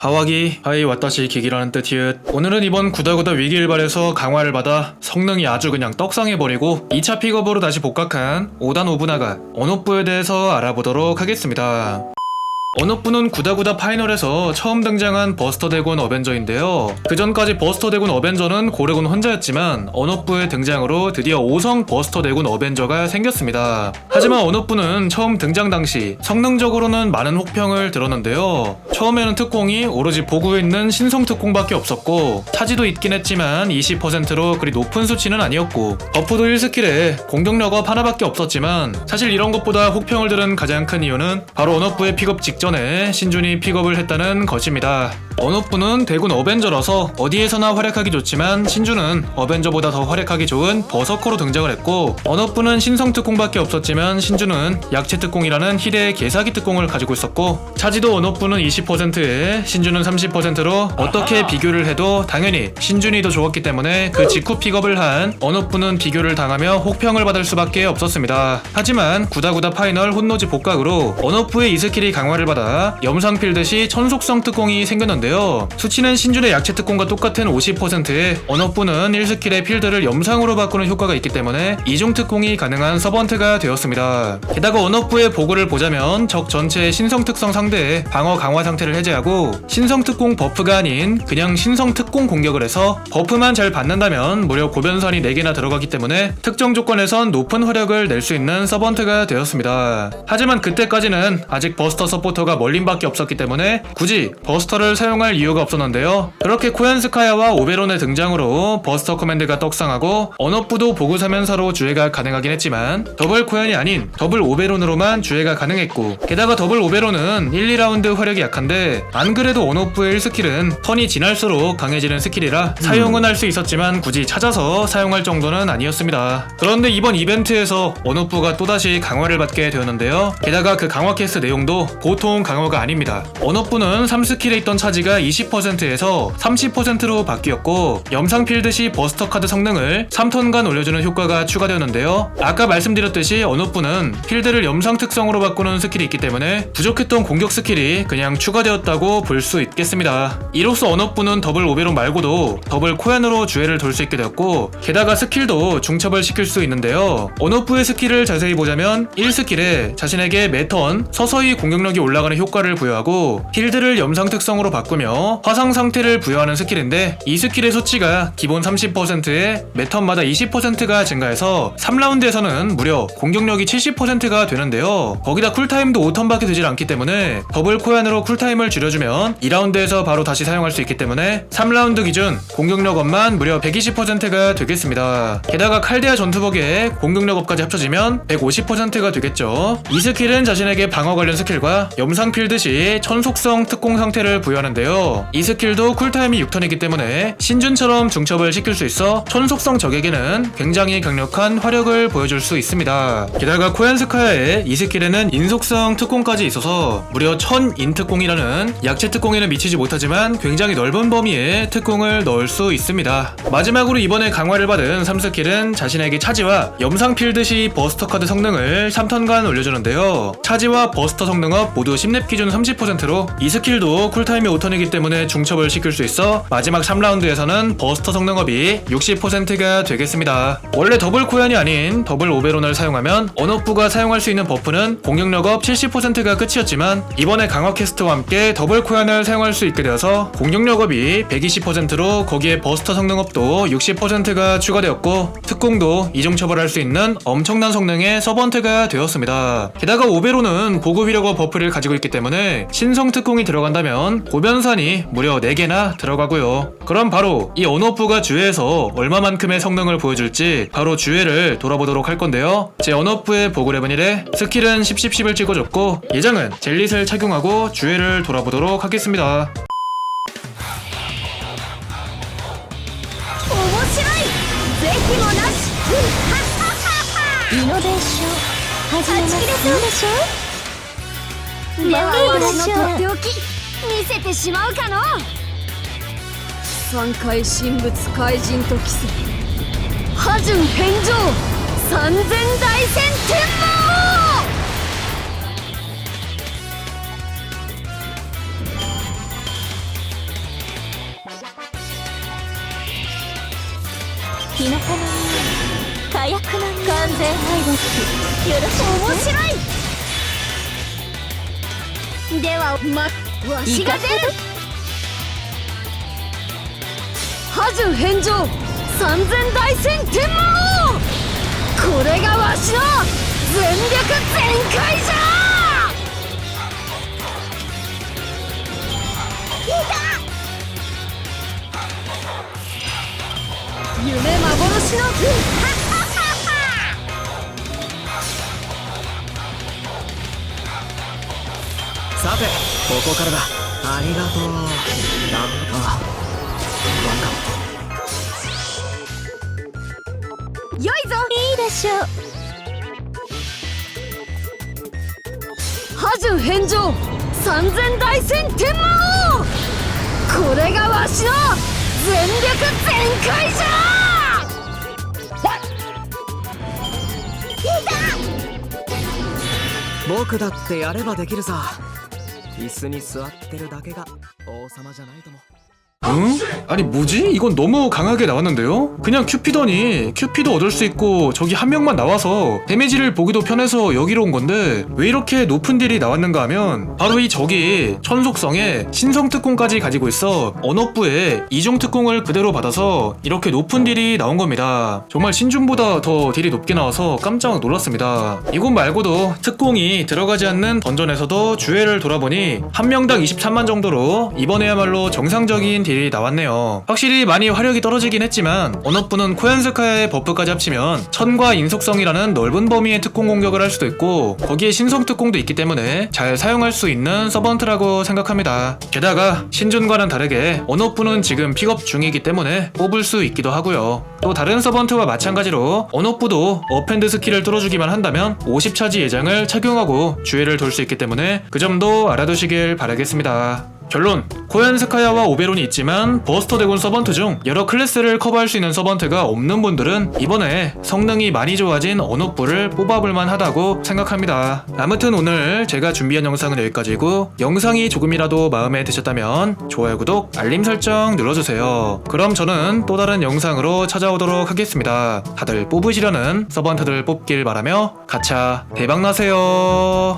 하와기 하이 와타시 기기라는 뜻이읒. 오늘은 이번 구다구다 위기 일발에서 강화를 받아 성능이 아주 그냥 떡상해버리고 2차 픽업으로 다시 복각한 5단 오브나가 언어부에 대해서 알아보도록 하겠습니다 언어부는 구다구다 파이널에서 처음 등장한 버스터 대군 어벤져인데요. 그 전까지 버스터 대군 어벤져는 고래군 혼자였지만 언어부의 등장으로 드디어 5성 버스터 대군 어벤져가 생겼습니다. 하지만 언어부는 처음 등장 당시 성능적으로는 많은 혹평을 들었는데요. 처음에는 특공이 오로지 보구에 있는 신성 특공밖에 없었고 차지도 있긴 했지만 20%로 그리 높은 수치는 아니었고 버프도 1스킬에 공격력업 하나밖에 없었지만 사실 이런 것보다 혹평을 들은 가장 큰 이유는 바로 언어부의 픽업 직 전에 신준이 픽업을 했다는 것입니다. 언어부는 대군 어벤져라서 어디에서나 활약하기 좋지만 신준은 어벤져보다 더 활약하기 좋은 버서커로 등장을 했고 언어부는 신성 특공밖에 없었지만 신준은 약체 특공이라는 희대의 개사기 특공을 가지고 있었고 차지도 언어부는 20%에 신준은 30%로 어떻게 비교를 해도 당연히 신준이 더 좋았기 때문에 그 직후 픽업을 한 언어부는 비교를 당하며 혹평을 받을 수밖에 없었습니다. 하지만 구다구다 파이널 혼노지 복각으로 언어부의 이 스킬이 강화를 받아 염상 필듯이 천속성 특공이 생겼는데 요. 수치는 신준의 약체 특공과 똑같은 50%에 언어부는 1스킬의 필드를 염상으로 바꾸는 효과가 있기 때문에 이중 특공이 가능한 서번트가 되었습니다. 게다가 언어부의 보고를 보자면 적 전체의 신성 특성 상대에 방어 강화 상태를 해제하고 신성 특공 버프가 아닌 그냥 신성 특공 공격을 해서 버프만 잘 받는다면 무려 고변선이 4개나 들어가기 때문에 특정 조건에선 높은 화력을 낼 수 있는 서번트가 되었습니다. 하지만 그때까지는 아직 버스터 서포터가 멀린밖에 없었기 때문에 굳이 버스터를 사용 할 이유가 없었는데요. 그렇게 코얀스카야와 오베론의 등장으로 버스터 커맨드가 떡상하고 언어부도 보고 사면서로 주회가 가능하긴 했지만 더블 코얀이 아닌 더블 오베론으로만 주회가 가능했고 게다가 더블 오베론은 1, 2라운드 화력이 약한데 안 그래도 언어부의 1스킬은 턴이 지날수록 강해지는 스킬이라 사용은 할 수 있었지만 굳이 찾아서 사용할 정도는 아니었습니다. 그런데 이번 이벤트에서 언어부가 또다시 강화를 받게 되었는데요. 게다가 그 강화 캐스 내용도 보통 강화가 아닙니다. 언어부는 3스킬에 있던 차지가 20%에서 30%로 바뀌었고 염상 필듯이 버스터 카드 성능을 3턴간 올려주는 효과가 추가되었는데요. 아까 말씀드렸듯이 언어부는 필드를 염상 특성으로 바꾸는 스킬이 있기 때문에 부족했던 공격 스킬이 그냥 추가되었다고 볼 수 있겠습니다. 이로써 언어부는 더블 오베론 말고도 더블 코얀으로 주회를 돌 수 있게 되었고 게다가 스킬도 중첩을 시킬 수 있는데요. 언어부의 스킬을 자세히 보자면 1스킬에 자신에게 매턴 서서히 공격력이 올라가는 효과를 부여하고 필드를 염상 특성으로 바꾸 며 화상 상태를 부여하는 스킬인데 이 스킬의 수치가 기본 30%에 매턴마다 20%가 증가해서 3라운드에서는 무려 공격력이 70%가 되는데요. 거기다 쿨타임도 5턴밖에 되질 않기 때문에 더블 코얀으로 쿨타임을 줄여주면 2라운드에서 바로 다시 사용할 수 있기 때문에 3라운드 기준 공격력 업만 무려 120%가 되겠습니다. 게다가 칼데아 전투복의 공격력 업까지 합쳐지면 150%가 되겠죠. 이 스킬은 자신에게 방어 관련 스킬과 염상 필듯이 천속성 특공 상태를 부여하는데 요. 이 스킬도 쿨타임이 6턴이기 때문에 신준처럼 중첩을 시킬 수 있어 천속성 적에게는 굉장히 강력한 화력을 보여줄 수 있습니다. 게다가 코얀스카야의 이 스킬에는 인속성 특공까지 있어서 무려 1000인 특공이라는 약체 특공에는 미치지 못하지만 굉장히 넓은 범위의 특공을 넣을 수 있습니다. 마지막으로 이번에 강화를 받은 3스킬은 자신에게 차지와 염상 필듯이 버스터 카드 성능을 3턴간 올려주는데요. 차지와 버스터 성능업 모두 10렙 기준 30%로 이 스킬도 쿨타임이 5턴 이기 때문에 중첩을 시킬 수 있어 마지막 3라운드에서는 버스터 성능업이 60%가 되겠습니다. 원래 더블 코얀이 아닌 더블 오베론을 사용하면 언어부가 사용할 수 있는 버프는 공격력업 70%가 끝이었지만 이번에 강화 캐스트와 함께 더블 코얀을 사용할 수 있게 되어서 공격력업이 120%로 거기에 버스터 성능업도 60%가 추가되었고 특공도 이중 처벌할 수 있는 엄청난 성능의 서번트가 되었습니다. 게다가 오베로는 고급 위력어 버프를 가지고 있기 때문에 신성 특공이 들어간다면 고변 산이 무려 4개나 들어가고요. 그럼 바로 이 언어부가 주회에서 얼마만큼의 성능을 보여줄지 바로 주회를 돌아보도록 할 건데요. 제 언어부의 보그레븐 1에 스킬은 1010을 찍어줬고 예장은 젤릿을 착용하고 주회를 돌아보도록 하겠습니다. 面白いぜひもなしイノベーション始めますはち切れそうでしょでは私のとっておき 見せてしまうかの？三回神仏怪人と奇跡。波順返上。三千大戦天魔王日向の火薬の完全敗北よろしく。面白い。では真っわしが出る波順返上三千大戦天魔王これがわしの全力全開じゃ夢幻のさここからだ。ありがとう。ああ分かっ良いぞ。いいでしょう。波順返上。三千大戦天魔王。これがわしの全力全開じゃ。僕だってやればできるさ椅子に座ってるだけが王様じゃないとも。 응? 아니 뭐지? 이건 너무 강하게 나왔는데요? 그냥 큐피더니 큐피도 얻을 수 있고 저기 한 명만 나와서 데미지를 보기도 편해서 여기로 온 건데 왜 이렇게 높은 딜이 나왔는가 하면 바로 이 적이 천속성에 신성 특공까지 가지고 있어 언어부에 이중 특공을 그대로 받아서 이렇게 높은 딜이 나온 겁니다. 정말 신준보다 더 딜이 높게 나와서 깜짝 놀랐습니다. 이곳 말고도 특공이 들어가지 않는 던전에서도 주회를 돌아보니 한 명당 23만 정도로 이번에야말로 정상적인 딜이 나왔네요. 확실히 많이 화력이 떨어지긴 했지만 언어부는 코얀스카야의 버프까지 합치면 천과 인속성이라는 넓은 범위의 특공 공격을 할 수도 있고 거기에 신성 특공도 있기 때문에 잘 사용할 수 있는 서번트라고 생각합니다. 게다가 신준과는 다르게 언어부는 지금 픽업 중이기 때문에 뽑을 수 있기도 하고요. 또 다른 서번트와 마찬가지로 언어부도 어펜드 스킬을 뚫어주기만 한다면 50차지 예장을 착용하고 주의를 돌 수 있기 때문에 그 점도 알아두시길 바라겠습니다. 결론. 코얀스카야와 오베론이 있지만 버스터 대군 서번트 중 여러 클래스를 커버할 수 있는 서번트가 없는 분들은 이번에 성능이 많이 좋아진 언어부를 뽑아볼만 하다고 생각합니다. 아무튼 오늘 제가 준비한 영상은 여기까지고 영상이 조금이라도 마음에 드셨다면 좋아요 구독 알림 설정 눌러주세요. 그럼 저는 또 다른 영상으로 찾아오도록 하겠습니다. 다들 뽑으시려는 서번트들 뽑길 바라며 가차 대박나세요